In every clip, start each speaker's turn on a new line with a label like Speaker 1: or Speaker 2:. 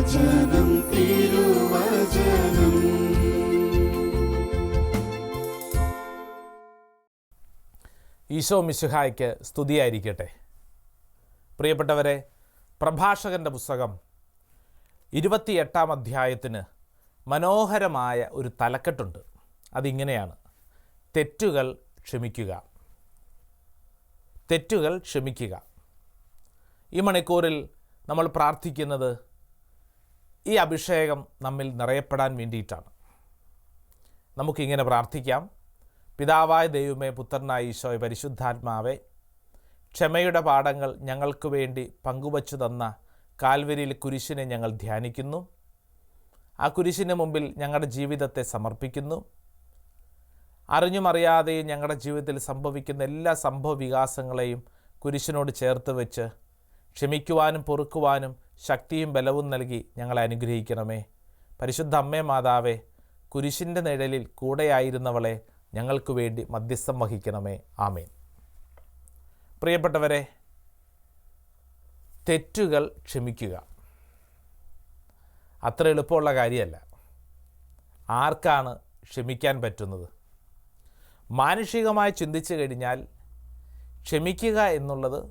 Speaker 1: തിരുവചനം തിരുവചനം.
Speaker 2: ഈശോ മിശുഹായ്ക്ക് സ്തുതിയായിരിക്കട്ടെ. പ്രിയപ്പെട്ടവരെ പ്രഭാഷകന്റെ പുസ്തകം ഇരുപത്തിയെട്ടാം അധ്യായത്തിന് മനോഹരമായ ഒരു തലക്കെട്ടുണ്ട്. അതിങ്ങനെയാണ്. തെറ്റുകൾ ക്ഷമിക്കുക. തെറ്റുകൾ ക്ഷമിക്കുക. ഈ മണിക്കൂറിൽ നമ്മൾ പ്രാർത്ഥിക്കുന്നത് ഈ അഭിഷേകം നമ്മിൽ നിറയപ്പെടാൻ വേണ്ടിയിട്ടാണ്. നമുക്കിങ്ങനെ പ്രാർത്ഥിക്കാം. പിതാവായ ദൈവമേ പുത്രനായ ഈശോയ പരിശുദ്ധാത്മാവെ ക്ഷമയുടെ പാഠങ്ങൾ ഞങ്ങൾക്ക് വേണ്ടി പങ്കുവച്ചു തന്ന കാൽവരിയിൽ കുരിശിനെ ഞങ്ങൾ ധ്യാനിക്കുന്നു. ആ കുരിശിന് മുമ്പിൽ ഞങ്ങളുടെ ജീവിതത്തെ സമർപ്പിക്കുന്നു. അറിഞ്ഞും അറിയാതെയും ഞങ്ങളുടെ ജീവിതത്തിൽ സംഭവിക്കുന്ന എല്ലാ സംഭവ വികാസങ്ങളെയും കുരിശിനോട് ചേർത്ത് വെച്ച് ക്ഷമിക്കുവാനും പൊറുക്കുവാനും ശക്തിയും ബലവും നൽകി ഞങ്ങളെ അനുഗ്രഹിക്കണമേ. പരിശുദ്ധ അമ്മേ മാതാവേ കുരിശിന്റെ നിഴലിൽ കൂടെയായിരുന്നവളെ ഞങ്ങൾക്ക് വേണ്ടി മധ്യസ്ഥം വഹിക്കണമേ. ആമേൻ. പ്രിയപ്പെട്ടവരെ തെറ്റുകൾ ക്ഷമിക്കുക. അത്ര എളുപ്പമുള്ള കാര്യമല്ല. ആർക്കാണ് ക്ഷമിക്കാൻ പറ്റുന്നത്? മാനുഷികമായി ചിന്തിച്ചു കഴിഞ്ഞാൽ ക്ഷമിക്കുക എന്നുള്ളത്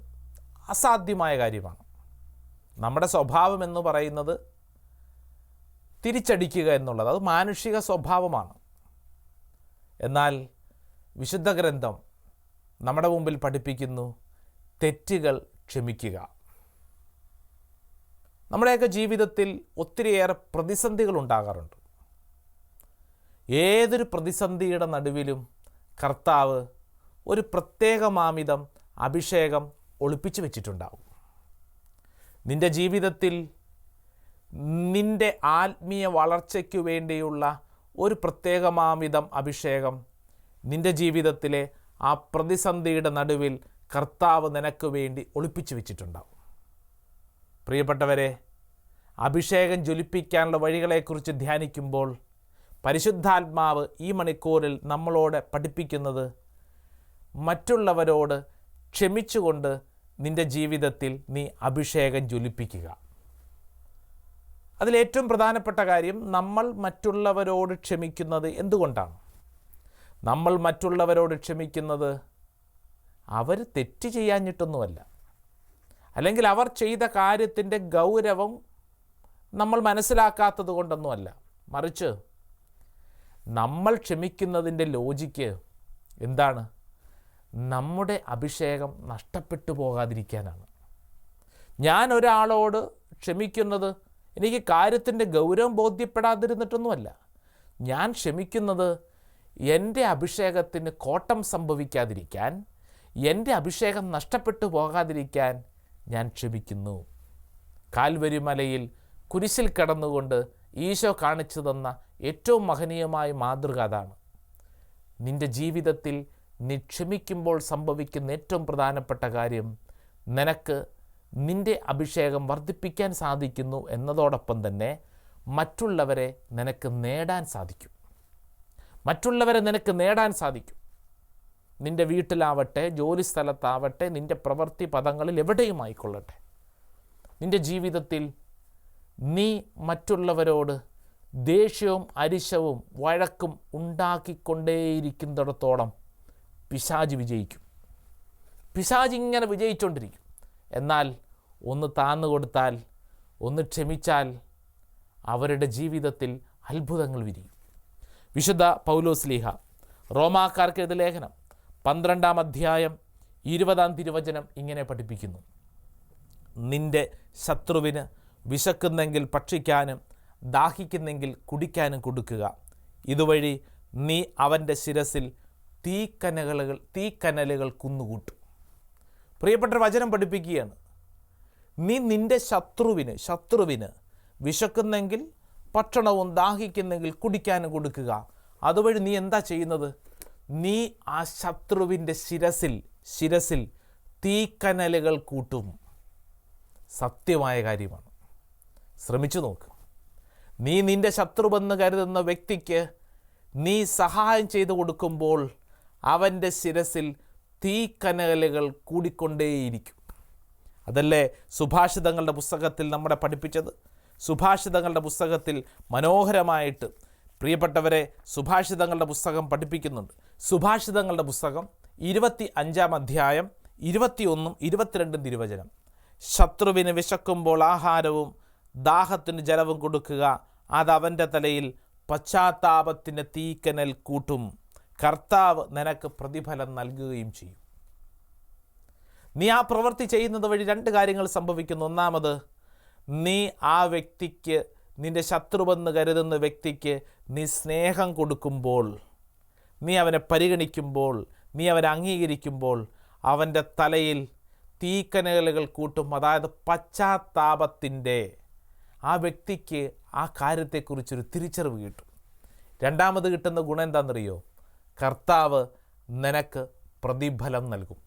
Speaker 2: അസാധ്യമായ കാര്യമാണ്. നമ്മുടെ സ്വഭാവം എന്ന് പറയുന്നത് തിരിച്ചടിക്കുക എന്നുള്ളത് അത് മാനുഷിക സ്വഭാവമാണ്. എന്നാൽ വിശുദ്ധ ഗ്രന്ഥം നമ്മുടെ മുമ്പിൽ പഠിപ്പിക്കുന്നു തെറ്റുകൾ ക്ഷമിക്കുക. നമ്മുടെയൊക്കെ ജീവിതത്തിൽ ഒത്തിരിയേറെ പ്രതിസന്ധികൾ ഉണ്ടാകാറുണ്ട്. ഏതൊരു പ്രതിസന്ധിയുടെ നടുവിലും കർത്താവ് ഒരു പ്രത്യേക മാമിതം അഭിഷേകം ഒളിപ്പിച്ചു വെച്ചിട്ടുണ്ടാവും. നിന്റെ ജീവിതത്തിൽ നിന്റെ ആത്മീയ വളർച്ചയ്ക്ക് വേണ്ടിയുള്ള ഒരു പ്രത്യേകമാമിതം അഭിഷേകം നിന്റെ ജീവിതത്തിലെ ആ പ്രതിസന്ധിയുടെ നടുവിൽ കർത്താവ് നിനക്ക് വേണ്ടി ഒളിപ്പിച്ചു വെച്ചിട്ടുണ്ടാവും. പ്രിയപ്പെട്ടവരെ അഭിഷേകം ജ്വലിപ്പിക്കാനുള്ള വഴികളെക്കുറിച്ച് ധ്യാനിക്കുമ്പോൾ പരിശുദ്ധാത്മാവ് ഈ മണിക്കൂറിൽ നമ്മളോട് പഠിപ്പിക്കുന്നത് മറ്റുള്ളവരോട് ക്ഷമിച്ചുകൊണ്ട് നിന്റെ ജീവിതത്തിൽ നീ അഭിഷേകം ജ്വലിപ്പിക്കുക. അതിലേറ്റവും പ്രധാനപ്പെട്ട കാര്യം നമ്മൾ മറ്റുള്ളവരോട് ക്ഷമിക്കുന്നത് എന്തുകൊണ്ടാണ്? നമ്മൾ മറ്റുള്ളവരോട് ക്ഷമിക്കുന്നത് അവർ തെറ്റ് ചെയ്യാഞ്ഞിട്ടൊന്നുമല്ല. അല്ലെങ്കിൽ അവർ ചെയ്ത കാര്യത്തിന്റെ ഗൗരവം നമ്മൾ മനസ്സിലാക്കാത്തത് കൊണ്ടൊന്നുമല്ല. മറിച്ച് നമ്മൾ ക്ഷമിക്കുന്നതിന്റെ ലോജിക്ക് എന്താണ്? നമ്മുടെ അഭിഷേകം നഷ്ടപ്പെട്ടു പോകാതിരിക്കാനാണ്. ഞാൻ ഒരാളോട് ക്ഷമിക്കുന്നത് എനിക്ക് കാര്യത്തിന്റെ ഗൗരവം ബോധ്യപ്പെടാതിരുന്നിട്ടൊന്നുമല്ല. ഞാൻ ക്ഷമിക്കുന്നത് എന്റെ അഭിഷേകത്തിന് കോട്ടം സംഭവിക്കാതിരിക്കാൻ എന്റെ അഭിഷേകം നഷ്ടപ്പെട്ടു പോകാതിരിക്കാൻ ഞാൻ ക്ഷമിക്കുന്നു. കാൽവരിമലയിൽ കുരിശിൽ കടന്നുകൊണ്ട് ഈശോ കാണിച്ചു തന്ന ഏറ്റവും മഹനീയമായ മാതൃക അതാണ്. നിന്റെ ജീവിതത്തിൽ നീ ക്ഷമിക്കുമ്പോൾ സംഭവിക്കുന്ന ഏറ്റവും പ്രധാനപ്പെട്ട കാര്യം നിനക്ക് നിന്റെ അഭിഷേകം വർദ്ധിപ്പിക്കാൻ സാധിക്കുന്നു എന്നതോടൊപ്പം തന്നെ മറ്റുള്ളവരെ നിനക്ക് നേടാൻ സാധിക്കും. മറ്റുള്ളവരെ നിനക്ക് നേടാൻ സാധിക്കും. നിന്റെ വീട്ടിലാവട്ടെ ജോലി സ്ഥലത്താവട്ടെ നിന്റെ പ്രവൃത്തി പദങ്ങളിൽ എവിടെയും ആയിക്കൊള്ളട്ടെ നിന്റെ ജീവിതത്തിൽ നീ മറ്റുള്ളവരോട് ദേഷ്യവും അരിശവും വഴക്കും ഉണ്ടാക്കിക്കൊണ്ടേയിരിക്കുന്നിടത്തോളം പിശാജ് വിജയിക്കും. പിശാജ് ഇങ്ങനെ വിജയിച്ചുകൊണ്ടിരിക്കും എന്നാൽ ഒന്ന് താന്നു കൊടുത്താൽ ഒന്ന് ക്ഷമിച്ചാൽ അവരുടെ ജീവിതത്തിൽ അത്ഭുതങ്ങൾ വിരിയും. വിശുദ്ധ പൗലോസ്ലീഹ റോമാക്കാർക്ക് എഴുതിയ ലേഖനം പന്ത്രണ്ടാം അധ്യായം ഇരുപതാം തിരുവചനം ഇങ്ങനെ പഠിപ്പിക്കുന്നു. നിന്റെ ശത്രുവിന് വിശക്കുന്നെങ്കിൽ ഭക്ഷിക്കാനും ദാഹിക്കുന്നെങ്കിൽ കുടിക്കാനും കൊടുക്കുക. ഇതുവഴി നീ അവന്റെ ശിരസിൽ തീക്കനലുകൾ തീക്കനലുകൾ കുന്നുകൂട്ടും. പ്രിയപ്പെട്ട വചനം പഠിപ്പിക്കുകയാണ്. നീ നിന്റെ ശത്രുവിന് ശത്രുവിന് വിശക്കുന്നെങ്കിൽ ഭക്ഷണവും ദാഹിക്കുന്നെങ്കിൽ കുടിക്കാനും കൊടുക്കുക. അതുവഴി നീ എന്താ ചെയ്യുന്നത്? നീ ആ ശത്രുവിന്റെ ശിരസിൽ ശിരസിൽ തീക്കനലുകൾ കൂട്ടും. സത്യമായ കാര്യമാണ്. ശ്രമിച്ചു നോക്ക്. നീ നിന്റെ ശത്രുവെന്ന് കരുതുന്ന വ്യക്തിക്ക് നീ സഹായം ചെയ്തു കൊടുക്കുമ്പോൾ അവന്റെ ശിരസിൽ തീക്കനലുകൾ കൂടിക്കൊണ്ടേയിരിക്കും. അതല്ലേ സുഭാഷിതങ്ങളുടെ പുസ്തകത്തിൽ നമ്മളെ പഠിപ്പിച്ചത്? സുഭാഷിതങ്ങളുടെ പുസ്തകത്തിൽ മനോഹരമായിട്ട് പ്രിയപ്പെട്ടവരെ സുഭാഷിതങ്ങളുടെ പുസ്തകം പഠിപ്പിക്കുന്നുണ്ട്. സുഭാഷിതങ്ങളുടെ പുസ്തകം ഇരുപത്തി അഞ്ചാം അധ്യായം ഇരുപത്തിയൊന്നും ഇരുപത്തിരണ്ടും തിരുവചനം. ശത്രുവിന് വിശക്കുമ്പോൾ ആഹാരവും ദാഹത്തിന് ജലവും കൊടുക്കുക അതവന്റെ തലയിൽ പശ്ചാത്താപത്തിന്റെ തീക്കനൽ കൂട്ടും. കർത്താവ് നിനക്ക് പ്രതിഫലം നൽകുകയും ചെയ്യും. നീ ആ പ്രവൃത്തി ചെയ്യുന്നത് വഴി രണ്ട് കാര്യങ്ങൾ സംഭവിക്കുന്നു. ഒന്നാമത് നീ ആ വ്യക്തിക്ക് നിന്റെ ശത്രുവെന്ന് കരുതുന്ന വ്യക്തിക്ക് നീ സ്നേഹം കൊടുക്കുമ്പോൾ നീ അവനെ പരിഗണിക്കുമ്പോൾ നീ അവനെ അംഗീകരിക്കുമ്പോൾ അവന്റെ തലയിൽ തീക്കനലുകൾ കൂട്ടും. അതായത് പശ്ചാത്താപത്തിന്റെ ആ വ്യക്തിക്ക് ആ കാര്യത്തെക്കുറിച്ചൊരു തിരിച്ചറിവ് കിട്ടും. രണ്ടാമത് കിട്ടുന്ന ഗുണം എന്താണെന്നറിയോ? കർത്താവ് നിനക്ക് പ്രതിഫലം നൽകും.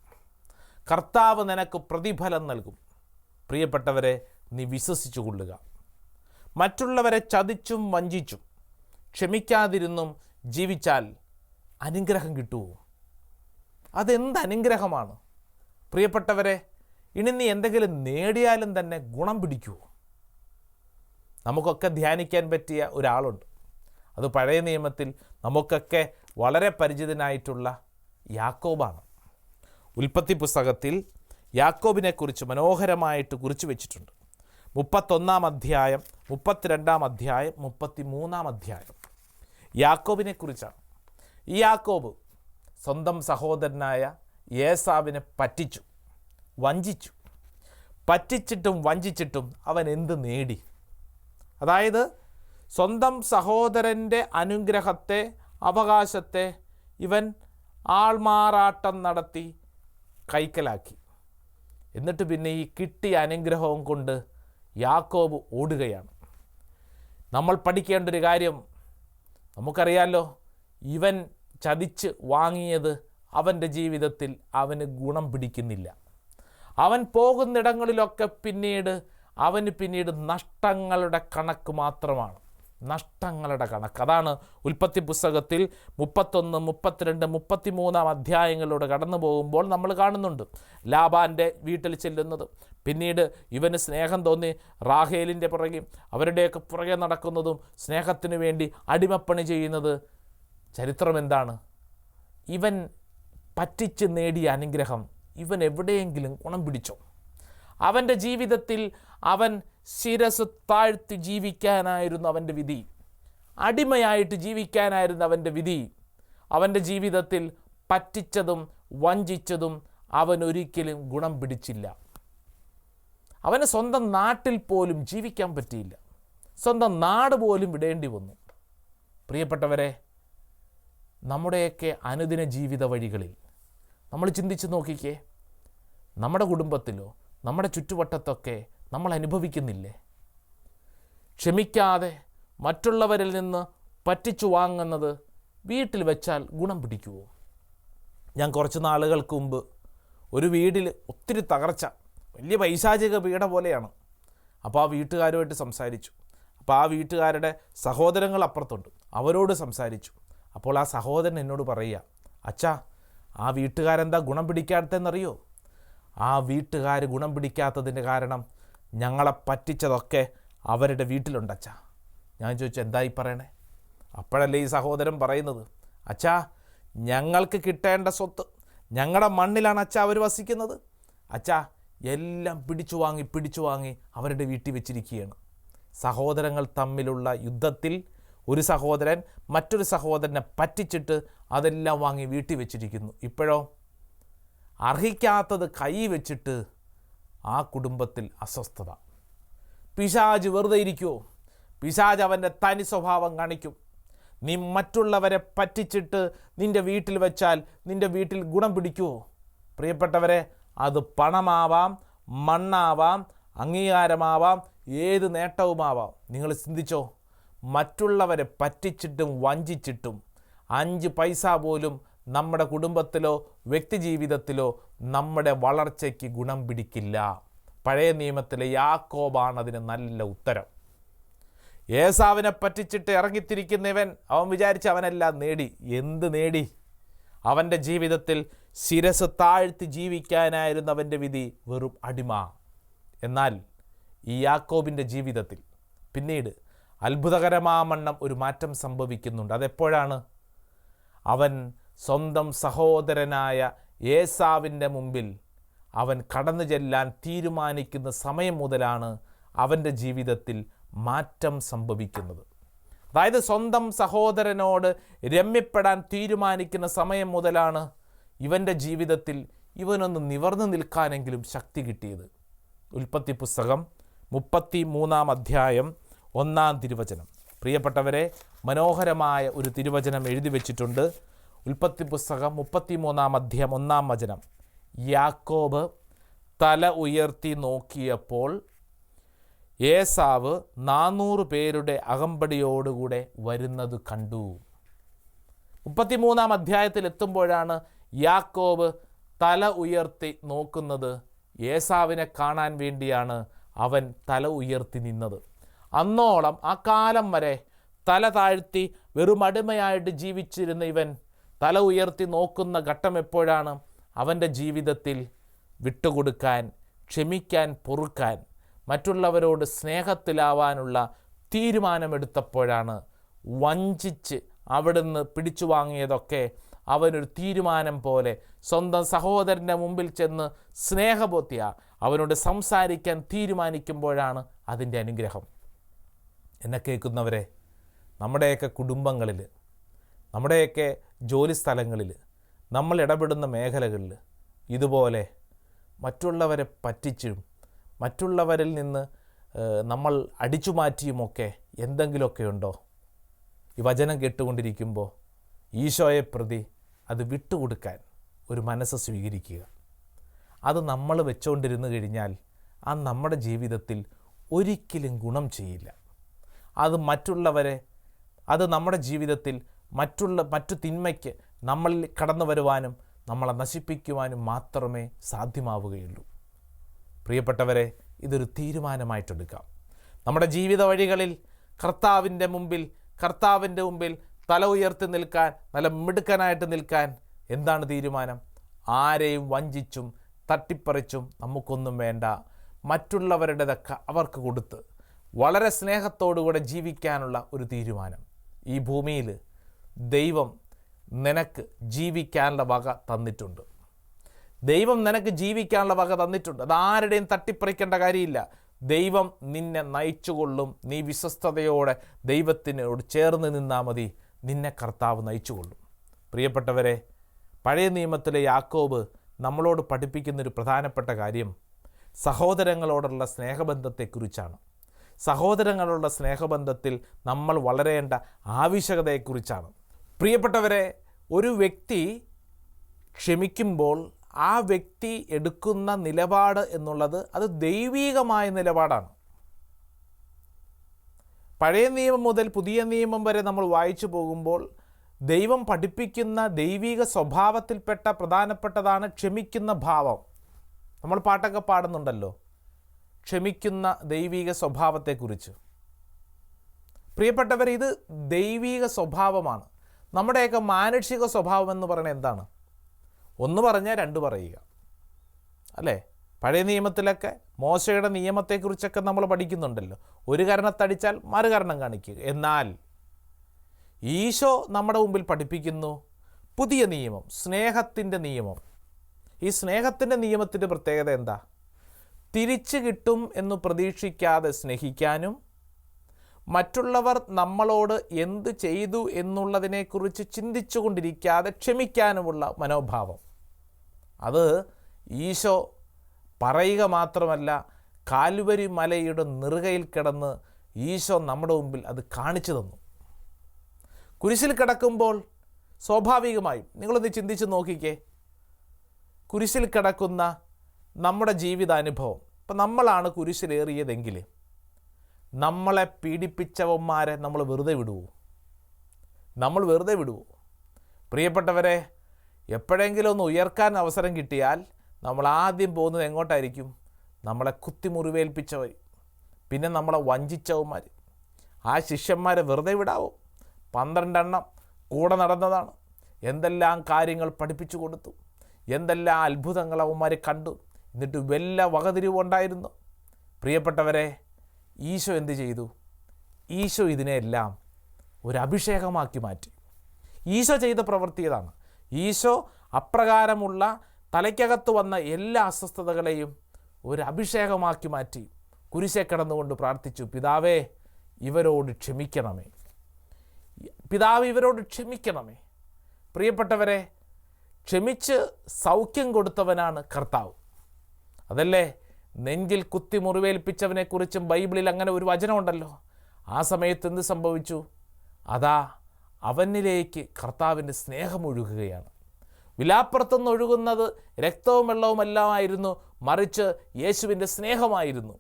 Speaker 2: കർത്താവ് നിനക്ക് പ്രതിഫലം നൽകും. പ്രിയപ്പെട്ടവരെ നീ വിശ്വസിച്ചു കൊള്ളുക. മറ്റുള്ളവരെ ചതിച്ചും വഞ്ചിച്ചും ക്ഷമിക്കാതിരുന്നും ജീവിച്ചാൽ അനുഗ്രഹം കിട്ടുമോ അതെന്ത് അനുഗ്രഹമാണ്? പ്രിയപ്പെട്ടവരെ ഇനി നീ എന്തെങ്കിലും നേടിയാലും തന്നെ ഗുണം പിടിക്കുമോ നമുക്കൊക്കെ ധ്യാനിക്കാൻ പറ്റിയ ഒരാളുണ്ട്. അത് പഴയ നിയമത്തിൽ നമുക്കൊക്കെ വളരെ പരിചിതനായിട്ടുള്ള യാക്കോബാണ്. ഉൽപ്പത്തി പുസ്തകത്തിൽ യാക്കോബിനെക്കുറിച്ച് മനോഹരമായിട്ട് കുറിച്ചു വെച്ചിട്ടുണ്ട്. മുപ്പത്തൊന്നാം അധ്യായം മുപ്പത്തിരണ്ടാം അധ്യായം മുപ്പത്തി മൂന്നാം അധ്യായം. യാക്കോബിനെക്കുറിച്ചാണ്. ഈ യാക്കോബ് സ്വന്തം സഹോദരനായ ഏസാവിനെ പറ്റിച്ചു വഞ്ചിച്ചു. പറ്റിച്ചിട്ടും വഞ്ചിച്ചിട്ടും അവൻ എന്ത് നേടി? അതായത് സ്വന്തം സഹോദരന്റെ അനുഗ്രഹത്തെ അവകാശത്തെ ഇവൻ ആൾമാറാട്ടം നടത്തി കൈക്കലാക്കി. എന്നിട്ട് പിന്നെ ഈ കിട്ടിയ അനുഗ്രഹവും കൊണ്ട് യാക്കോബ് ഓടുകയാണ്. നമ്മൾ പഠിക്കേണ്ട ഒരു കാര്യം നമുക്കറിയാമല്ലോ ഇവൻ ചതിച്ച് വാങ്ങിയത് അവന്റെ ജീവിതത്തിൽ അവന് ഗുണം പിടിക്കുന്നില്ല. അവൻ പോകുന്നിടങ്ങളിലൊക്കെ പിന്നീട് അവന് പിന്നീട് നഷ്ടങ്ങളുടെ കണക്ക് മാത്രമാണ്. നഷ്ടങ്ങളുടെ കണക്ക്. അതാണ് ഉൽപ്പത്തി പുസ്തകത്തിൽ മുപ്പത്തൊന്ന് മുപ്പത്തിരണ്ട് മുപ്പത്തിമൂന്നാം അധ്യായങ്ങളിലൂടെ കടന്നു പോകുമ്പോൾ നമ്മൾ കാണുന്നുണ്ട്. ലാബാന്റെ വീട്ടിൽ ചെല്ലുന്നത്. പിന്നീട് ഇവന് സ്നേഹം തോന്നി റാഹേലിന്റെ പുറകെ അവരുടെയൊക്കെ പുറകെ നടക്കുന്നതും സ്നേഹത്തിനു വേണ്ടി അടിമപ്പണി ചെയ്യുന്നത് ചരിത്രം എന്താണ്? ഇവൻ പറ്റിച്ച് നേടിയ അനുഗ്രഹം ഇവൻ എവിടെയെങ്കിലും ഗുണം പിടിച്ചോ? അവന്റെ ജീവിതത്തിൽ അവൻ ശിരസ് താഴ്ത്തി ജീവിക്കാനായിരുന്നു അവന്റെ വിധി. അടിമയായിട്ട് ജീവിക്കാനായിരുന്നു അവന്റെ വിധി. അവന്റെ ജീവിതത്തിൽ പറ്റിച്ചതും വഞ്ചിച്ചതും അവൻ ഒരിക്കലും ഗുണം പിടിച്ചില്ല. അവന് സ്വന്തം നാട്ടിൽ പോലും ജീവിക്കാൻ പറ്റിയില്ല. സ്വന്തം നാട് പോലും വിടേണ്ടി വന്നു. പ്രിയപ്പെട്ടവരെ നമ്മുടെയൊക്കെ അനുദിന ജീവിത വഴികളിൽ നമ്മൾ ചിന്തിച്ച് നോക്കിക്കേ നമ്മുടെ കുടുംബത്തിലോ നമ്മുടെ ചുറ്റുവട്ടത്തൊക്കെ നമ്മൾ അനുഭവിക്കുന്നില്ലേ ക്ഷമിക്കാതെ മറ്റുള്ളവരിൽ നിന്ന് പറ്റിച്ചു വാങ്ങുന്നത് വീട്ടിൽ വെച്ചാൽ ഗുണം പിടിക്കുമോ ഞാൻ കുറച്ച് നാളുകൾക്ക് മുമ്പ് ഒരു വീട്ടിൽ ഒത്തിരി തകർച്ച വലിയ പൈശാചിക പീഡ പോലെയാണ്. അപ്പോൾ ആ വീട്ടുകാരുമായിട്ട് സംസാരിച്ചു. അപ്പോൾ ആ വീട്ടുകാരുടെ സഹോദരങ്ങൾ അപ്പുറത്തുണ്ട്. അവരോട് സംസാരിച്ചു. അപ്പോൾ ആ സഹോദരൻ എന്നോട് പറയുക അച്ഛാ ആ വീട്ടുകാരെന്താ ഗുണം പിടിക്കാത്തതെന്നറിയോ? ആ വീട്ടുകാർ ഗുണം പിടിക്കാത്തതിന്റെ കാരണം ഞങ്ങളെ പറ്റിച്ചതൊക്കെ അവരുടെ വീട്ടിലുണ്ടച്ച. ഞാൻ ചോദിച്ചു എന്തായി പറയണേ? അപ്പോഴല്ലേ ഈ സഹോദരൻ പറയുന്നത് അച്ഛാ ഞങ്ങൾക്ക് കിട്ടേണ്ട സ്വത്ത് ഞങ്ങളുടെ മണ്ണിലാണ് അച്ഛാ അവർ വസിക്കുന്നത്. അച്ഛാ എല്ലാം പിടിച്ചു വാങ്ങി പിടിച്ചു വാങ്ങി അവരുടെ വീട്ടിൽ വെച്ചിരിക്കുകയാണ്. സഹോദരങ്ങൾ തമ്മിലുള്ള യുദ്ധത്തിൽ ഒരു സഹോദരൻ മറ്റൊരു സഹോദരനെ പറ്റിച്ചിട്ട് അതെല്ലാം വാങ്ങി വീട്ടിൽ വെച്ചിരിക്കുന്നു. ഇപ്പോഴോ? അർഹിക്കാത്തത് കൈ വെച്ചിട്ട് ആ കുടുംബത്തിൽ അസ്വസ്ഥത. പിശാജ് വെറുതെ ഇരിക്കുമോ പിശാജ് അവന്റെ തനി സ്വഭാവം കാണിക്കും. നീ മറ്റുള്ളവരെ പറ്റിച്ചിട്ട് നിന്റെ വീട്ടിൽ വെച്ചാൽ നിന്റെ വീട്ടിൽ ഗുണം പിടിക്കുമോ പ്രിയപ്പെട്ടവരെ അത് പണമാവാം മണ്ണാവാം അംഗീകാരമാവാം ഏത് നേട്ടവുമാവാം. നിങ്ങൾ ചിന്തിച്ചോ? മറ്റുള്ളവരെ പറ്റിച്ചിട്ടും വഞ്ചിച്ചിട്ടും അഞ്ച് പൈസ പോലും നമ്മുടെ കുടുംബത്തിലോ വ്യക്തിജീവിതത്തിലോ നമ്മുടെ വളർച്ചയ്ക്ക് ഗുണം പിടിക്കില്ല. പഴയ നിയമത്തിലെ യാക്കോബാണ് അതിന് നല്ല ഉത്തരം. ഏസാവിനെ പറ്റിച്ചിട്ട് ഇറങ്ങിത്തിരിക്കുന്നവൻ അവൻ വിചാരിച്ച് അവനെല്ലാം നേടി. എന്ത് നേടി? അവന്റെ ജീവിതത്തിൽ ശിരസ് താഴ്ത്തി ജീവിക്കാനായിരുന്നു അവന്റെ വിധി വെറും അടിമ. എന്നാൽ ഈ യാക്കോബിന്റെ ജീവിതത്തിൽ പിന്നീട് അത്ഭുതകരമാമണ്ണം ഒരു മാറ്റം സംഭവിക്കുന്നുണ്ട്. അതെപ്പോഴാണ്? അവൻ സ്വന്തം സഹോദരനായ ഏസാവിന്റെ മുമ്പിൽ അവൻ കടന്നു ചെല്ലാൻ തീരുമാനിക്കുന്ന സമയം മുതലാണ് അവന്റെ ജീവിതത്തിൽ മാറ്റം സംഭവിക്കുന്നത്. അതായത് സ്വന്തം സഹോദരനോട് രമ്യപ്പെടാൻ തീരുമാനിക്കുന്ന സമയം മുതലാണ് ഇവന്റെ ജീവിതത്തിൽ ഇവനൊന്ന് നിവർന്നു നിൽക്കാനെങ്കിലും ശക്തി കിട്ടിയത്. ഉൽപ്പത്തി പുസ്തകം മുപ്പത്തി മൂന്നാം അധ്യായം ഒന്നാം തിരുവചനം. പ്രിയപ്പെട്ടവരെ മനോഹരമായ ഒരു തിരുവചനം എഴുതി വച്ചിട്ടുണ്ട്. ഉൽപ്പത്തി പുസ്തകം മുപ്പത്തി മൂന്നാം അധ്യായം ഒന്നാം വചനം. യാക്കോബ് തല ഉയർത്തി നോക്കിയപ്പോൾ ഏസാവ് നാനൂറ് പേരുടെ അകമ്പടിയോടുകൂടെ വരുന്നത് കണ്ടു. മുപ്പത്തിമൂന്നാം അധ്യായത്തിൽ എത്തുമ്പോഴാണ് യാക്കോബ് തല ഉയർത്തി നോക്കുന്നത്. ഏസാവിനെ കാണാൻ വേണ്ടിയാണ് അവൻ തല ഉയർത്തി നിന്നത്. അന്നോളം ആ കാലം വരെ തല താഴ്ത്തി വെറും അടിമയായിട്ട് ജീവിച്ചിരുന്ന ഇവൻ തല ഉയർത്തി നോക്കുന്ന ഘട്ടം എപ്പോഴാണ്? അവന്റെ ജീവിതത്തിൽ വിട്ടുകൊടുക്കാൻ ക്ഷമിക്കാൻ പൊറുക്കാൻ മറ്റുള്ളവരോട് സ്നേഹത്തിലാവാനുള്ള തീരുമാനമെടുത്തപ്പോഴാണ് വഞ്ചിച്ച് അവിടുന്ന് പിടിച്ചു വാങ്ങിയതൊക്കെ അവനൊരു തീരുമാനം പോലെ സ്വന്തം സഹോദരന്റെ മുമ്പിൽ ചെന്ന് സ്നേഹബോധ്യ അവനോട് സംസാരിക്കാൻ തീരുമാനിക്കുമ്പോഴാണ് അതിന്റെ അനുഗ്രഹം. എന്നെ കേൾക്കുന്നവരെ നമ്മുടെയൊക്കെ കുടുംബങ്ങളിൽ നമ്മുടെയൊക്കെ ജോലി സ്ഥലങ്ങളിൽ നമ്മൾ ഇടപെടുന്ന മേഖലകളിൽ ഇതുപോലെ മറ്റുള്ളവരെ പറ്റിച്ചും മറ്റുള്ളവരിൽ നിന്ന് നമ്മൾ അടിച്ചു മാറ്റിയുമൊക്കെ എന്തെങ്കിലുമൊക്കെ ഉണ്ടോ? ഈ വചനം കേട്ടുകൊണ്ടിരിക്കുമ്പോൾ ഈശോയെ പ്രതി അത് വിട്ടുകൊടുക്കാൻ ഒരു മനസ്സ് സ്വീകരിക്കുക. അത് നമ്മൾ വെച്ചുകൊണ്ടിരുന്നു കഴിഞ്ഞാൽ ആ നമ്മുടെ ജീവിതത്തിൽ ഒരിക്കലും ഗുണം ചെയ്യില്ല. അത് മറ്റുള്ളവരെ അത് നമ്മുടെ ജീവിതത്തിൽ മറ്റുള്ള മറ്റു തിന്മയ്ക്ക് നമ്മളിൽ കടന്നു വരുവാനും നമ്മളെ നശിപ്പിക്കുവാനും മാത്രമേ സാധ്യമാവുകയുള്ളൂ. പ്രിയപ്പെട്ടവരെ ഇതൊരു തീരുമാനമായിട്ടെടുക്കാം. നമ്മുടെ ജീവിത വഴികളിൽ കർത്താവിന്റെ മുമ്പിൽ കർത്താവിന്റെ മുമ്പിൽ തല ഉയർത്തി നിൽക്കാൻ നല്ല മിടുക്കനായിട്ട് നിൽക്കാൻ എന്താണ് തീരുമാനം? ആരെയും വഞ്ചിച്ചും തട്ടിപ്പറിച്ചും നമുക്കൊന്നും വേണ്ട. മറ്റുള്ളവരുടേതൊക്കെ അവർക്ക് കൊടുത്ത് വളരെ സ്നേഹത്തോടുകൂടെ ജീവിക്കാനുള്ള ഒരു തീരുമാനം. ഈ ഭൂമിയിൽ ദൈവം നിനക്ക് ജീവിക്കാനുള്ള വക തന്നിട്ടുണ്ട്. ദൈവം നിനക്ക് ജീവിക്കാനുള്ള വക തന്നിട്ടുണ്ട്. അത് ആരുടെയും തട്ടിപ്പറിക്കേണ്ട കാര്യമില്ല. ദൈവം നിന്നെ നയിച്ചുകൊള്ളും. നീ വിശ്വസ്തയോടെ ദൈവത്തിനോട് ചേർന്ന് നിന്നാൽ മതി. നിന്നെ കർത്താവ് നയിച്ചുകൊള്ളും. പ്രിയപ്പെട്ടവരെ പഴയ നിയമത്തിലെ യാക്കോബ് നമ്മളോട് പഠിപ്പിക്കുന്നൊരു പ്രധാനപ്പെട്ട കാര്യം സഹോദരങ്ങളോടുള്ള സ്നേഹബന്ധത്തെക്കുറിച്ചാണ്. സഹോദരങ്ങളുള്ള സ്നേഹബന്ധത്തിൽ നമ്മൾ വളരേണ്ട ആവശ്യകതയെക്കുറിച്ചാണ്. പ്രിയപ്പെട്ടവരെ ഒരു വ്യക്തി ക്ഷമിക്കുമ്പോൾ ആ വ്യക്തി എടുക്കുന്ന നിലപാട് എന്നുള്ളത് അത് ദൈവീകമായ നിലപാടാണ്. പഴയ നിയമം മുതൽ പുതിയ നിയമം വരെ നമ്മൾ വായിച്ചു പോകുമ്പോൾ ദൈവം പഠിപ്പിക്കുന്ന ദൈവിക സ്വഭാവത്തിൽപ്പെട്ട പ്രധാനപ്പെട്ടതാണ് ക്ഷമിക്കുന്ന ഭാവം. നമ്മൾ പാട്ടൊക്കെ പാടുന്നുണ്ടല്ലോ ക്ഷമിക്കുന്ന ദൈവിക സ്വഭാവത്തെക്കുറിച്ച്. പ്രിയപ്പെട്ടവർ ഇത് ദൈവിക സ്വഭാവമാണ്. നമ്മുടെയൊക്കെ മാനുഷിക സ്വഭാവം എന്ന് പറയുന്നത് എന്താണ്? ഒന്ന് പറഞ്ഞാൽ രണ്ട് പറയുക. അല്ലേ? പഴയ നിയമത്തിലൊക്കെ മോശയുടെ നിയമത്തെക്കുറിച്ചൊക്കെ നമ്മൾ പഠിക്കുന്നുണ്ടല്ലോ. ഒരു കരണത്തടിച്ചാൽ മറുകരണം കാണിക്കുക. എന്നാൽ ഈശോ നമ്മുടെ മുമ്പിൽ പഠിപ്പിക്കുന്നു പുതിയ നിയമം സ്നേഹത്തിന്റെ നിയമം. ഈ സ്നേഹത്തിന്റെ നിയമത്തിന്റെ പ്രത്യേകത എന്താ? തിരിച്ചു കിട്ടും എന്ന് പ്രതീക്ഷിക്കാതെ സ്നേഹിക്കാനും മറ്റുള്ളവർ നമ്മളോട് എന്തു ചെയ്തു എന്നുള്ളതിനെക്കുറിച്ച് ചിന്തിച്ചു കൊണ്ടിരിക്കാതെ ക്ഷമിക്കാനുമുള്ള മനോഭാവം. അത് ഈശോ പറയുക മാത്രമല്ല കാൽവരി മലയുടെ നെറുകയിൽ കിടന്ന് ഈശോ നമ്മുടെ മുമ്പിൽ അത് കാണിച്ചു തന്നു. കുരിശിൽ കിടക്കുമ്പോൾ സ്വാഭാവികമായും നിങ്ങളൊന്ന് ചിന്തിച്ച് നോക്കിക്കേ. കുരിശിൽ കിടക്കുന്ന നമ്മുടെ ജീവിതാനുഭവം. ഇപ്പം നമ്മളാണ് കുരിശിലേറിയതെങ്കിൽ നമ്മളെ പീഡിപ്പിച്ചവന്മാരെ നമ്മൾ വെറുതെ വിടുവോ? നമ്മൾ വെറുതെ വിടുവോ? പ്രിയപ്പെട്ടവരെ എപ്പോഴെങ്കിലും ഒന്ന് ഉയർക്കാൻ അവസരം കിട്ടിയാൽ നമ്മൾ ആദ്യം പോകുന്നത് എങ്ങോട്ടായിരിക്കും? നമ്മളെ കുത്തി മുറിവേൽപ്പിച്ചവർ പിന്നെ നമ്മളെ വഞ്ചിച്ചവന്മാർ ആ ശിഷ്യന്മാരെ വെറുതെ വിടാവോ? പന്ത്രണ്ടെണ്ണം കൂടെ നടന്നതാണ്. എന്തെല്ലാം കാര്യങ്ങൾ പഠിപ്പിച്ചു കൊടുത്തു? എന്തെല്ലാം അത്ഭുതങ്ങൾ അവന്മാർ കണ്ടു? എന്നിട്ട് വല്ല വകതിരിവുണ്ടായിരുന്നു പ്രിയപ്പെട്ടവരെ ഈശോ എന്ത് ചെയ്തു? ഈശോ ഇതിനെല്ലാം ഒരു അഭിഷേകമാക്കി മാറ്റി. ഈശോ ചെയ്ത പ്രവൃത്തി ഇതാണ്. ഈശോ അപ്രകാരമുള്ള തലയ്ക്കകത്ത് വന്ന എല്ലാ അസ്വസ്ഥതകളെയും ഒരു അഭിഷേകമാക്കി മാറ്റി. കുരിശെ കിടന്നുകൊണ്ട് പ്രാർത്ഥിച്ചു പിതാവേ ഇവരോട് ക്ഷമിക്കണമേ. പിതാവ് ഇവരോട് ക്ഷമിക്കണമേ. പ്രിയപ്പെട്ടവരെ ക്ഷമിച്ച് സൗഖ്യം കൊടുത്തവനാണ് കർത്താവ്. അതല്ലേ? നെഞ്ചിൽ കുത്തി മുറിവേൽപ്പിച്ചവനെക്കുറിച്ചും ബൈബിളിൽ അങ്ങനെ ഒരു വചനമുണ്ടല്ലോ. ആ സമയത്ത് എന്ത് സംഭവിച്ചു? അതാ അവനിലേക്ക് കർത്താവിന്റെ സ്നേഹം ഒഴുകുകയാണ്. വിലാപ്പുറത്തുനിന്ന് ഒഴുകുന്നത് രക്തവും വെള്ളവുമെല്ലാമായിരുന്നു മറിച്ച് യേശുവിന്റെ സ്നേഹമായിരുന്നു.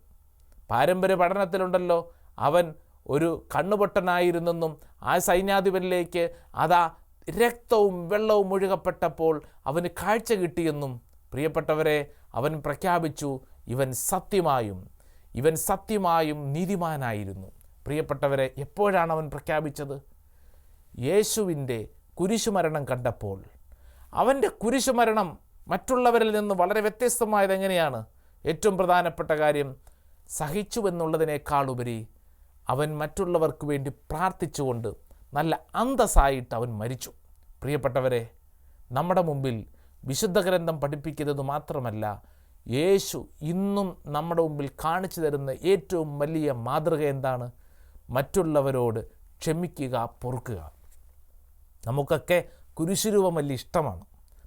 Speaker 2: പാരമ്പര്യ പഠനത്തിലുണ്ടല്ലോ അവൻ ഒരു കണ്ണുപൊട്ടനായിരുന്നെന്നും ആ സൈന്യാധിപനിലേക്ക് അതാ രക്തവും വെള്ളവും ഒഴുകപ്പെട്ടപ്പോൾ അവന് കാഴ്ച കിട്ടിയെന്നും. പ്രിയപ്പെട്ടവരെ അവൻ പ്രഖ്യാപിച്ചു ഇവൻ സത്യമായും ഇവൻ സത്യമായും നീതിമാനായിരുന്നു. പ്രിയപ്പെട്ടവരെ എപ്പോഴാണ് അവൻ പ്രഖ്യാപിച്ചത്? യേശുവിന്റെ കുരിശുമരണം കണ്ടപ്പോൾ. അവന്റെ കുരിശുമരണം മറ്റുള്ളവരിൽ നിന്ന് വളരെ വ്യത്യസ്തമായത് എങ്ങനെയാണ്? ഏറ്റവും പ്രധാനപ്പെട്ട കാര്യം സഹിച്ചു എന്നുള്ളതിനേക്കാളുപരി അവൻ മറ്റുള്ളവർക്ക് വേണ്ടി പ്രാർത്ഥിച്ചുകൊണ്ട് നല്ല അന്തസ്സായിട്ട് അവൻ മരിച്ചു. പ്രിയപ്പെട്ടവരെ നമ്മുടെ മുമ്പിൽ വിശുദ്ധ ഗ്രന്ഥം പഠിപ്പിക്കുന്നത് മാത്രമല്ല യേശു ഇന്നും നമ്മുടെ മുമ്പിൽ കാണിച്ചു തരുന്ന ഏറ്റവും വലിയ മാതൃക എന്താണ്? മറ്റുള്ളവരോട് ക്ഷമിക്കുക പൊറുക്കുക. നമുക്കൊക്കെ കുരിശുരൂപം വലിയ ഇഷ്ടമാണ്.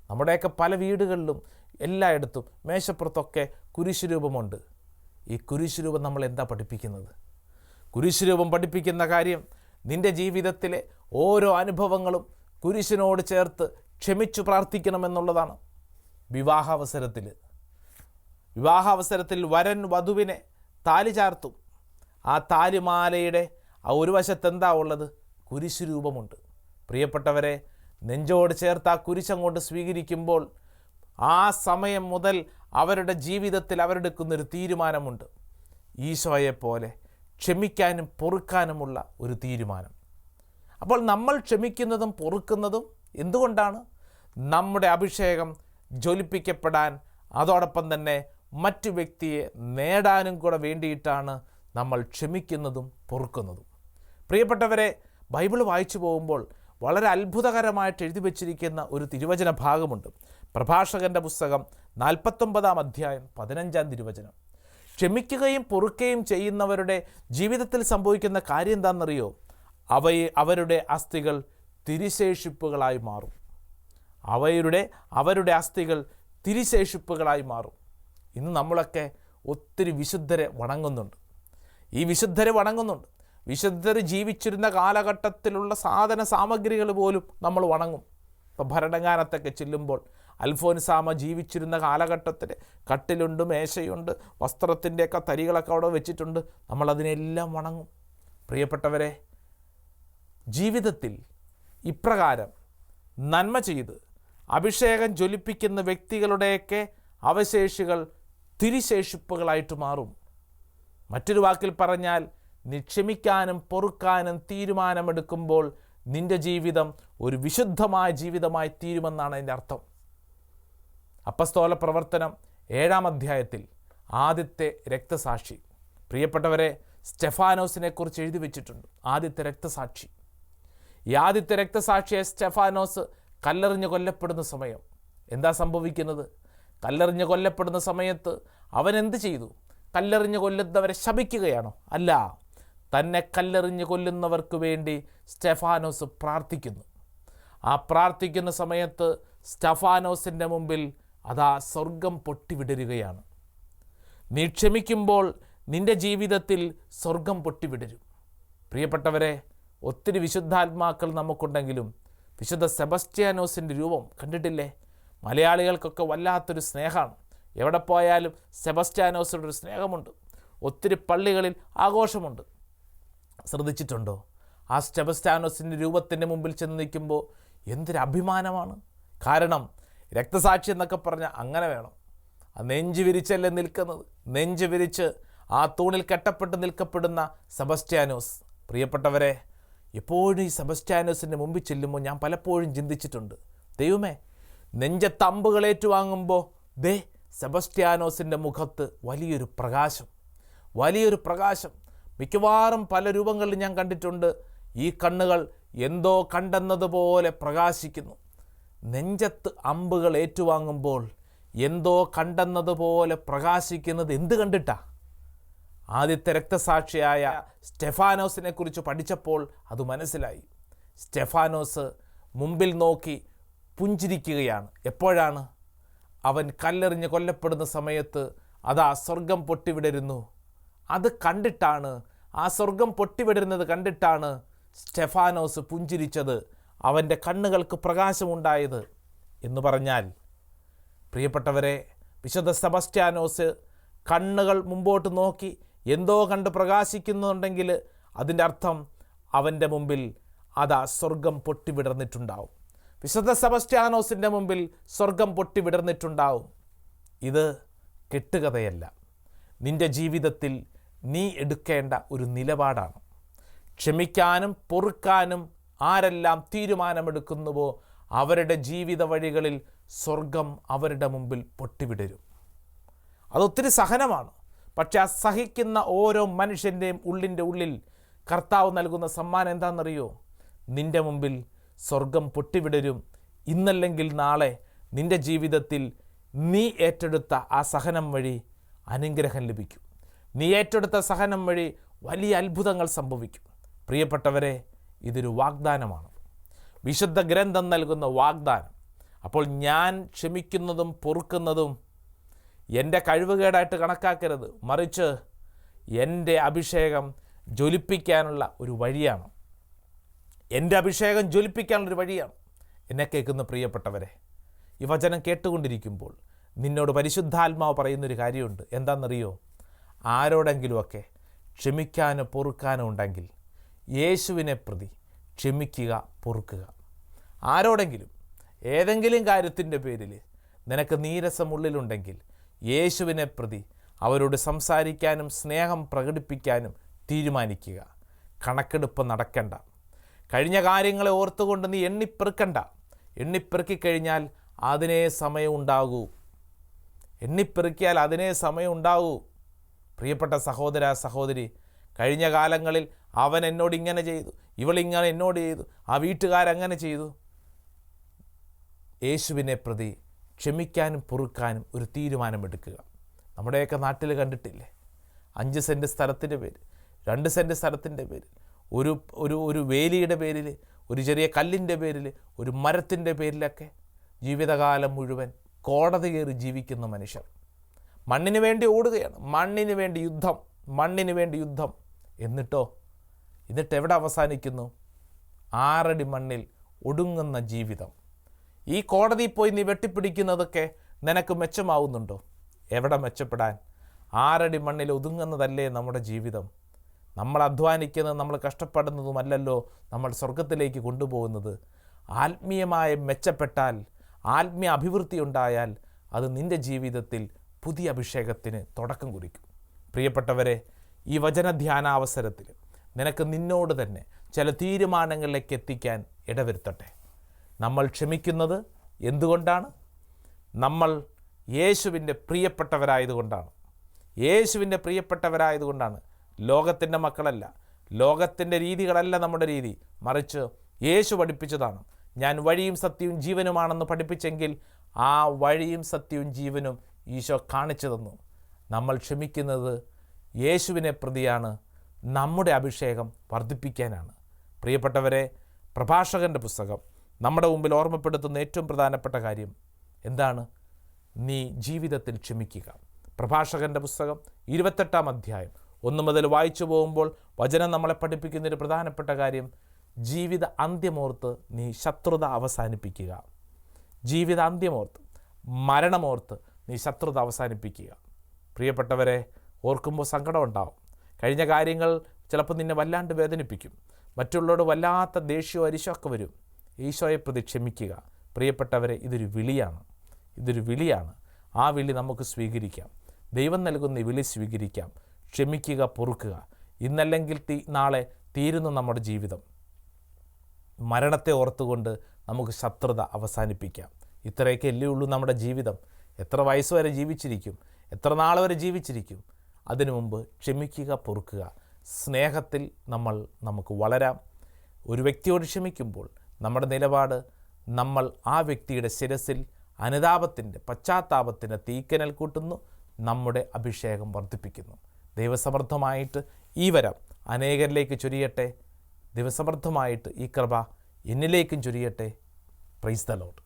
Speaker 2: നമ്മുടെയൊക്കെ പല വീടുകളിലും എല്ലായിടത്തും മേശപ്പുറത്തൊക്കെ കുരിശുരൂപമുണ്ട്. ഈ കുരിശുരൂപം നമ്മൾ എന്താ പഠിപ്പിക്കുന്നത്? കുരിശുരൂപം പഠിപ്പിക്കുന്ന കാര്യം നിന്റെ ജീവിതത്തിലെ ഓരോ അനുഭവങ്ങളും കുരിശിനോട് ചേർത്ത് ക്ഷമിച്ചു പ്രാർത്ഥിക്കണമെന്നുള്ളതാണ്. വിവാഹാവസരത്തിൽ വിവാഹാവസരത്തിൽ വരൻ വധുവിനെ താലി ചാർത്തും. ആ താലിമാലയുടെ ആ ഒരു വശത്ത് എന്താ ഉള്ളത്? കുരിശു രൂപമുണ്ട്. പ്രിയപ്പെട്ടവരെ നെഞ്ചോട് ചേർത്ത് ആ കുരിശങ്ങോട്ട് സ്വീകരിക്കുമ്പോൾ ആ സമയം മുതൽ അവരുടെ ജീവിതത്തിൽ അവരെടുക്കുന്നൊരു തീരുമാനമുണ്ട്. ഈശോയെപ്പോലെ ക്ഷമിക്കാനും പൊറുക്കാനുമുള്ള ഒരു തീരുമാനം. അപ്പോൾ നമ്മൾ ക്ഷമിക്കുന്നതും പൊറുക്കുന്നതും എന്തുകൊണ്ടാണ്? നമ്മുടെ അഭിഷേകം ജ്വലിപ്പിക്കപ്പെടാൻ അതോടൊപ്പം തന്നെ മറ്റു വ്യക്തിയെ നേടാനും കൂടെ വേണ്ടിയിട്ടാണ് നമ്മൾ ക്ഷമിക്കുന്നതും പൊറുക്കുന്നതും. പ്രിയപ്പെട്ടവരെ ബൈബിൾ വായിച്ചു പോകുമ്പോൾ വളരെ അത്ഭുതകരമായിട്ട് എഴുതി വച്ചിരിക്കുന്ന ഒരു തിരുവചന ഭാഗമുണ്ട്. പ്രഭാഷകന്റെ പുസ്തകം നാൽപ്പത്തൊമ്പതാം അധ്യായം പതിനഞ്ചാം തിരുവചനം. ക്ഷമിക്കുകയും പൊറുക്കുകയും ചെയ്യുന്നവരുടെ ജീവിതത്തിൽ സംഭവിക്കുന്ന കാര്യം എന്താണെന്നറിയോ? അവയെ അവരുടെ അസ്ഥികൾ തിരിശേഷിപ്പുകളായി മാറും. അവയുടെ അവരുടെ അസ്ഥികൾ തിരിശേഷിപ്പുകളായി മാറും. ഇന്ന് നമ്മളൊക്കെ ഒത്തിരി വിശുദ്ധരെ വണങ്ങുന്നുണ്ട്. ഈ വിശുദ്ധരെ വണങ്ങുന്നുണ്ട്. വിശുദ്ധർ ജീവിച്ചിരുന്ന കാലഘട്ടത്തിലുള്ള സാധന സാമഗ്രികൾ പോലും നമ്മൾ വണങ്ങും. ഇപ്പം ഭരണങ്ങാനത്തൊക്കെ ചെല്ലുമ്പോൾ അൽഫോൻസാമ ജീവിച്ചിരുന്ന കാലഘട്ടത്തിൽ കട്ടിലുണ്ട് മേശയുണ്ട് വസ്ത്രത്തിന്റെയൊക്കെ തരികളൊക്കെ അവിടെ വെച്ചിട്ടുണ്ട്. നമ്മളതിനെല്ലാം വണങ്ങും. പ്രിയപ്പെട്ടവരെ ജീവിതത്തിൽ ഇപ്രകാരം നന്മ ചെയ്ത് അഭിഷേകം ജ്വലിപ്പിക്കുന്ന വ്യക്തികളുടെയൊക്കെ അവശേഷികൾ തിരിശേഷിപ്പുകളായിട്ട് മാറും. മറ്റൊരു വാക്കിൽ പറഞ്ഞാൽ നീ ക്ഷമിക്കാനും പൊറുക്കാനും തീരുമാനമെടുക്കുമ്പോൾ നിന്റെ ജീവിതം ഒരു വിശുദ്ധമായ ജീവിതമായി തീരുമെന്നാണ് അതിന്റെ അർത്ഥം. അപ്പസ്തോല പ്രവർത്തനം ഏഴാം അധ്യായത്തിൽ ആദ്യത്തെ രക്തസാക്ഷി. പ്രിയപ്പെട്ടവരെ സ്റ്റെഫാനോസിനെ കുറിച്ച് എഴുതി വെച്ചിട്ടുണ്ട് ആദ്യത്തെ രക്തസാക്ഷി. ഈ ആദ്യത്തെ രക്തസാക്ഷിയെ സ്റ്റെഫാനോസ് കല്ലെറിഞ്ഞ് കൊല്ലപ്പെടുന്ന സമയം. എന്താ സംഭവിക്കുന്നത്? കല്ലെറിഞ്ഞ് കൊല്ലപ്പെടുന്ന സമയത്ത് അവൻ എന്ത് ചെയ്തു? കല്ലെറിഞ്ഞ് കൊല്ലുന്നവരെ ശപിക്കുകയാണോ? അല്ല. തന്നെ കല്ലെറിഞ്ഞ് കൊല്ലുന്നവർക്ക് വേണ്ടി സ്റ്റെഫാനോസ് പ്രാർത്ഥിക്കുന്നു. ആ പ്രാർത്ഥിക്കുന്ന സമയത്ത് സ്റ്റെഫാനോസിന്റെ മുമ്പിൽ അതാ സ്വർഗം പൊട്ടിവിടരുകയാണ്. നീ ക്ഷമിക്കുമ്പോൾ നിന്റെ ജീവിതത്തിൽ സ്വർഗം പൊട്ടിവിടരും. പ്രിയപ്പെട്ടവരെ ഒത്തിരി വിശുദ്ധാത്മാക്കൾ നമുക്കുണ്ടെങ്കിലും വിശുദ്ധ സെബസ്റ്റ്യാനോസിന്റെ രൂപം കണ്ടിട്ടില്ലേ? മലയാളികൾക്കൊക്കെ വല്ലാത്തൊരു സ്നേഹമാണ്. എവിടെ പോയാലും സെബസ്റ്റാനോസിനോട് ഒരു സ്നേഹമുണ്ട്. ഒത്തിരി പള്ളികളിൽ ആഘോഷമുണ്ട്. ശ്രദ്ധിച്ചിട്ടുണ്ടോ? ആ സ്റ്റെബസ്റ്റാനോസിന്റെ രൂപത്തിന്റെ മുമ്പിൽ ചെന്ന് നിൽക്കുമ്പോൾ എന്തൊരു അഭിമാനമാണ്. കാരണം രക്തസാക്ഷി എന്നൊക്കെ പറഞ്ഞാൽ അങ്ങനെ വേണം. ആ നെഞ്ച് വിരിച്ചല്ലേ നിൽക്കുന്നത്? നെഞ്ച് വിരിച്ച് ആ തൂണിൽ കെട്ടപ്പെട്ട് നിൽക്കപ്പെടുന്ന സെബസ്റ്റ്യാനോസ് പ്രിയപ്പെട്ടവരെ എപ്പോഴും ഈ സെബസ്റ്റ്യാനോസിന്റെ മുമ്പിൽ ചെല്ലുമ്പോൾ ഞാൻ പലപ്പോഴും ചിന്തിച്ചിട്ടുണ്ട്. ദൈവമേ നെഞ്ചത്തമ്പുകൾ ഏറ്റുവാങ്ങുമ്പോൾ ദേ സെബസ്റ്റ്യാനോസിന്റെ മുഖത്ത് വലിയൊരു പ്രകാശം. വലിയൊരു പ്രകാശം. മിക്കവാറും പല രൂപങ്ങളിൽ ഞാൻ കണ്ടിട്ടുണ്ട്. ഈ കണ്ണുകൾ എന്തോ കണ്ടെന്നതുപോലെ പ്രകാശിക്കുന്നു. നെഞ്ചത്ത് അമ്പുകൾ ഏറ്റുവാങ്ങുമ്പോൾ എന്തോ കണ്ടെന്നതുപോലെ പ്രകാശിക്കുന്നത് എന്ത് കണ്ടിട്ടാ? ആദ്യത്തെ രക്തസാക്ഷിയായ സ്റ്റെഫാനോസിനെക്കുറിച്ച് പഠിച്ചപ്പോൾ അത് മനസ്സിലായി. സ്റ്റെഫാനോസ് മുമ്പിൽ നോക്കി പുഞ്ചിരിക്കുകയാണ്. എപ്പോഴാണ്? അവൻ കല്ലെറിഞ്ഞ് കൊല്ലപ്പെടുന്ന സമയത്ത് അതാ സ്വർഗം പൊട്ടിവിടരുന്നു. അത് കണ്ടിട്ടാണ് ആ സ്വർഗം പൊട്ടിവിടരുന്നത് കണ്ടിട്ടാണ് സ്റ്റെഫാനോസ് പുഞ്ചിരിച്ചത്. അവന്റെ കണ്ണുകൾക്ക് പ്രകാശമുണ്ടായത് എന്ന് പറഞ്ഞാൽ പ്രിയപ്പെട്ടവരെ വിശുദ്ധ സെബസ്റ്റ്യാനോസ് കണ്ണുകൾ മുമ്പോട്ട് നോക്കി എന്തോ കണ്ട് പ്രകാശിക്കുന്നുണ്ടെങ്കിൽ അതിന്റെ അർത്ഥം അവന്റെ മുമ്പിൽ അതാ സ്വർഗം പൊട്ടിവിടർന്നിട്ടുണ്ടാവും. വിശുദ്ധ സെബസ്റ്റ്യാനോസിന്റെ മുമ്പിൽ സ്വർഗം പൊട്ടിവിടർന്നിട്ടുണ്ടാവും. ഇത് കെട്ടുകഥയല്ല. നിന്റെ ജീവിതത്തിൽ നീ എടുക്കേണ്ട ഒരു നിലപാടാണ്. ക്ഷമിക്കാനും പൊറുക്കാനും ആരെല്ലാം തീരുമാനമെടുക്കുന്നുവോ അവരുടെ ജീവിത വഴികളിൽ സ്വർഗം അവരുടെ മുമ്പിൽ പൊട്ടിവിടരും. അതൊത്തിരി സഹനമാണ്. പക്ഷെ ആ സഹിക്കുന്ന ഓരോ മനുഷ്യന്റെയും ഉള്ളിന്റെ ഉള്ളിൽ കർത്താവ് നൽകുന്ന സമ്മാനം എന്താണെന്നറിയോ? നിന്റെ മുമ്പിൽ സ്വർഗം പൊട്ടിവിടരും. ഇന്നല്ലെങ്കിൽ നാളെ നിന്റെ ജീവിതത്തിൽ നീ ഏറ്റെടുത്ത ആ സഹനം വഴി അനുഗ്രഹം ലഭിക്കും. നീ ഏറ്റെടുത്ത സഹനം വഴി വലിയ അത്ഭുതങ്ങൾ സംഭവിക്കും. പ്രിയപ്പെട്ടവരെ ഇതൊരു വാഗ്ദാനമാണ്. വിശുദ്ധ ഗ്രന്ഥം നൽകുന്ന വാഗ്ദാനം. അപ്പോൾ ഞാൻ ക്ഷമിക്കുന്നതും പൊറുക്കുന്നതും എന്റെ കഴിവുകേടായിട്ട് കണക്കാക്കരുത്. മറിച്ച് എന്റെ അഭിഷേകം ജ്വലിപ്പിക്കാനുള്ള ഒരു വഴിയാണ്. എന്റെ അഭിഷേകം ജ്വലിപ്പിക്കാനുള്ളൊരു വഴിയാണ്. എന്നെ കേൾക്കുന്ന പ്രിയപ്പെട്ടവരെ ഈ വചനം കേട്ടുകൊണ്ടിരിക്കുമ്പോൾ നിന്നോട് പരിശുദ്ധാത്മാവ് പറയുന്നൊരു കാര്യമുണ്ട്. എന്താണെന്നറിയോ? ആരോടെങ്കിലുമൊക്കെ ക്ഷമിക്കാനോ പൊറുക്കാനോ ഉണ്ടെങ്കിൽ യേശുവിനെ പ്രതി ക്ഷമിക്കുക പൊറുക്കുക. ആരോടെങ്കിലും ഏതെങ്കിലും കാര്യത്തിന്റെ പേരിൽ നിനക്ക് നീരസമുള്ളിലുണ്ടെങ്കിൽ യേശുവിനെ പ്രതി അവരോട് സംസാരിക്കാനും സ്നേഹം പ്രകടിപ്പിക്കാനും തീരുമാനിക്കുക. കണക്കെടുപ്പ് നടക്കണ്ട. കഴിഞ്ഞ കാര്യങ്ങളെ ഓർത്തുകൊണ്ട് നീ എണ്ണിപ്പെറുക്കണ്ട. എണ്ണിപ്പെറുക്കിക്കഴിഞ്ഞാൽ അതിനേ സമയം ഉണ്ടാകൂ. എണ്ണിപ്പെറുക്കിയാൽ അതിനേ സമയം ഉണ്ടാകൂ. പ്രിയപ്പെട്ട സഹോദര സഹോദരി കഴിഞ്ഞ കാലങ്ങളിൽ അവൻ എന്നോട് ഇങ്ങനെ ചെയ്തു ഇവളിങ്ങനെ എന്നോട് ചെയ്തു ആ വീട്ടുകാരങ്ങനെ ചെയ്തു. യേശുവിനെ പ്രതി ക്ഷമിക്കാനും പൊറുക്കാനും ഒരു തീരുമാനമെടുക്കുക. നമ്മുടെയൊക്കെ നാട്ടിൽ കണ്ടിട്ടില്ലേ? അഞ്ച് സെന്റ് സ്ഥലത്തിന്റെ പേര് രണ്ട് സെന്റ് സ്ഥലത്തിന്റെ പേര് ഒരു ഒരു ഒരു വേലിയുടെ പേരിൽ ഒരു ചെറിയ കല്ലിന്റെ പേരിൽ ഒരു മരത്തിന്റെ പേരിലൊക്കെ ജീവിതകാലം മുഴുവൻ കോടതി കയറി ജീവിക്കുന്ന മനുഷ്യർ. മണ്ണിന് വേണ്ടി ഓടുകയാണ്. മണ്ണിന് വേണ്ടി യുദ്ധം മണ്ണിന് വേണ്ടി യുദ്ധം. എന്നിട്ടോ? എന്നിട്ട് എവിടെ അവസാനിക്കുന്നു? ആറടി മണ്ണിൽ ഒടുങ്ങുന്ന ജീവിതം. ഈ കോടതിയിൽ പോയി നീ വെട്ടിപ്പിടിക്കുന്നതൊക്കെ നിനക്ക് മെച്ചമാവുന്നുണ്ടോ? എവിടെ മെച്ചപ്പെടാൻ? ആറടി മണ്ണിൽ ഒതുങ്ങുന്നതല്ലേ നമ്മുടെ ജീവിതം? നമ്മൾ അധ്വാനിക്കുന്നത് നമ്മൾ കഷ്ടപ്പെടുന്നതുമല്ലല്ലോ നമ്മൾ സ്വർഗത്തിലേക്ക് കൊണ്ടുപോകുന്നത്. ആത്മീയമായ മെച്ചപ്പെട്ടാൽ ആത്മീയ അഭിവൃദ്ധി ഉണ്ടായാൽ അത് നിന്റെ ജീവിതത്തിൽ പുതിയ അഭിഷേകത്തിന് തുടക്കം കുറിക്കും. പ്രിയപ്പെട്ടവരെ ഈ വചനധ്യാനാവസരത്തിൽ നിനക്ക് നിന്നോട് തന്നെ ചില തീരുമാനങ്ങളിലേക്ക് എത്തിക്കാൻ ഇടവരുത്തട്ടെ. നമ്മൾ ക്ഷമിക്കുന്നത് എന്തുകൊണ്ടാണ്? നമ്മൾ യേശുവിന്റെ പ്രിയപ്പെട്ടവരായതുകൊണ്ടാണ്. യേശുവിന്റെ പ്രിയപ്പെട്ടവരായതുകൊണ്ടാണ്. ലോകത്തിന്റെ മക്കളല്ല ലോകത്തിന്റെ രീതികളല്ല നമ്മുടെ രീതി. മറിച്ച് യേശു പഠിപ്പിച്ചതാണ്. ഞാൻ വഴിയും സത്യവും ജീവനുമാണെന്ന് പഠിപ്പിച്ചെങ്കിൽ ആ വഴിയും സത്യവും ജീവനും ഈശോ കാണിച്ചു തന്നു. നമ്മൾ ക്ഷമിക്കുന്നത് യേശുവിനെ പ്രതിയാണ് നമ്മുടെ അഭിഷേകം വർദ്ധിപ്പിക്കാനാണ്. പ്രിയപ്പെട്ടവരെ പ്രഭാഷകന്റെ പുസ്തകം നമ്മുടെ മുമ്പിൽ ഓർമ്മപ്പെടുത്തുന്ന ഏറ്റവും പ്രധാനപ്പെട്ട കാര്യം എന്താണ്? നീ ജീവിതത്തിൽ ക്ഷമിക്കുക. പ്രഭാഷകന്റെ പുസ്തകം ഇരുപത്തെട്ടാം അധ്യായം ഒന്ന് മുതൽ വായിച്ചു പോകുമ്പോൾ വചനം നമ്മളെ പഠിപ്പിക്കുന്ന ഒരു പ്രധാനപ്പെട്ട കാര്യം ജീവിത അന്ത്യമോർത്ത് നീ ശത്രുത അവസാനിപ്പിക്കുക. ജീവിത അന്ത്യമോർത്ത് മരണമോർത്ത് നീ ശത്രുത അവസാനിപ്പിക്കുക. പ്രിയപ്പെട്ടവരെ ഓർക്കുമ്പോൾ സങ്കടം ഉണ്ടാവും. കഴിഞ്ഞ കാര്യങ്ങൾ ചിലപ്പോൾ നിന്നെ വല്ലാണ്ട് വേദനിപ്പിക്കും. മറ്റുള്ളവരോട് വല്ലാത്ത ദേഷ്യവും അരിശമൊക്കെ വരും. ഈശോയെ പ്രതി ക്ഷമിക്കുക. പ്രിയപ്പെട്ടവരെ ഇതൊരു വിളിയാണ്. ഇതൊരു വിളിയാണ്. ആ വിളി നമുക്ക് സ്വീകരിക്കാം. ദൈവം നൽകുന്ന ഈ വിളി സ്വീകരിക്കാം. ക്ഷമിക്കുക പൊറുക്കുക. ഇന്നല്ലെങ്കിൽ തീ നാളെ തീരുന്നു നമ്മുടെ ജീവിതം. മരണത്തെ ഓർത്തുകൊണ്ട് നമുക്ക് ശത്രുത അവസാനിപ്പിക്കാം. ഇത്രയൊക്കെ അല്ലേ ഉള്ളൂ നമ്മുടെ ജീവിതം. എത്ര വയസ്സ് വരെ ജീവിച്ചിരിക്കും? എത്ര നാൾ വരെ ജീവിച്ചിരിക്കും? അതിനു മുമ്പ് ക്ഷമിക്കുക പൊറുക്കുക. സ്നേഹത്തിൽ നമ്മൾ നമുക്ക് വളരാം. ഒരു വ്യക്തിയോട് ക്ഷമിക്കുമ്പോൾ നമ്മുടെ നിലപാട് നമ്മൾ ആ വ്യക്തിയുടെ ശിരസിൽ അനുതാപത്തിന്റെ പശ്ചാത്താപത്തിന്റെ തീക്കനൽ കൂട്ടുന്നു. നമ്മുടെ അഭിഷേകം വർദ്ധിപ്പിക്കുന്നു. ദൈവസമർത്ഥമായിട്ട് ഈ വരം അനേകരിലേക്ക് ചൊരിയട്ടെ. ദിവസമർത്ഥമായിട്ട് ഈ കൃപ എന്നിലേക്കും ചൊരിയട്ടെ. Praise the Lord